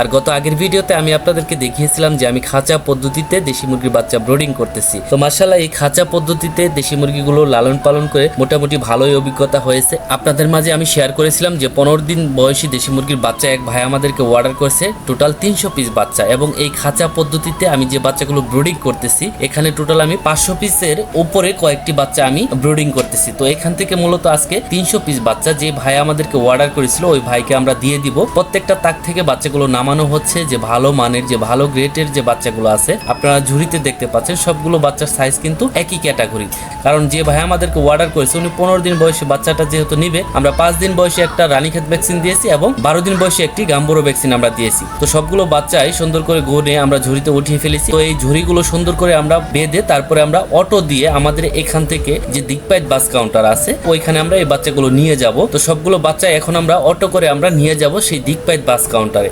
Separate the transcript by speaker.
Speaker 1: আর গত আগের ভিডিওতে আমি আপনাদেরকে দেখিয়েছিলাম যে আমি খাঁচা পদ্ধতিতে দেশি মুরগির বাচ্চা ব্রোডিং করতেছি। তো মার্শাল্লাহ এই খাঁচা পদ্ধতিতে দেশি মুরগিগুলো লালন পালন করে মোটামুটি ভালোই অভিজ্ঞতা হয়েছে। আপনাদের মাঝে আমি শেয়ার করেছিলাম যে পনেরো দিন বয়সী দেশি মুরগির বাচ্চা এক ভাই আমাদেরকে অর্ডার করেছে টোটাল তিনশো পিস বাচ্চা। এবং এই খাঁচা পদ্ধতিতে আমি যে বাচ্চাগুলো ব্রোডিং করতেছি, এখানে টোটাল আমি পাঁচশো পিসের উপরে কয়েকটি বাচ্চা আমি ব্রোডিং করতেছি। তো এখান থেকে মূলত আজকে তিনশো পিস বাচ্চা যে ভাই আমাদেরকে অর্ডার করেছিল, ওই ভাইকে আমরা দিয়ে দিব। প্রত্যেকটা তাক থেকে বাচ্চাগুলো নামানো হচ্ছে যে ভালো মানের, যে ভালো গ্রেটের যে বাচ্চাগুলো আছে, আপনারা ঝুড়িতে দেখতে পাচ্ছেন, সবগুলো বাচ্চার সাইজ কিন্তু একই ক্যাটাগরি কারণ যে ভাই আমাদেরকে অর্ডার করেছে, উনি পনেরো দিন বয়সে বাচ্চাটা যেহেতু নিবে, আমরা পাঁচ দিন বয়সে একটা রানীক্ষেত ভ্যাকসিন দিয়েছি এবং বারো দিন বয়সে একটি গাম্বুরো ভ্যাকসিন আমরা দিয়েছি। তো সবগুলো বাচ্চাই সুন্দর করে গড়ে আমরা ঝুড়িতে উঠিয়ে ফেলেছি। তো এই ঝুড়িগুলো সুন্দর করে আমরা বেঁধে তারপরে আমরা অটো দিয়ে আমাদের এখান থেকে যে দিকপাইট বাস কাউন্টার আছে, ওইখানে আমরা এই বাচ্চাগুলো নিয়ে যাব। তো সবগুলো বাচ্চা এখন আমরা অটো করে আমরা নিয়ে যাব সেই দিকপাইট বাস কাউন্টারে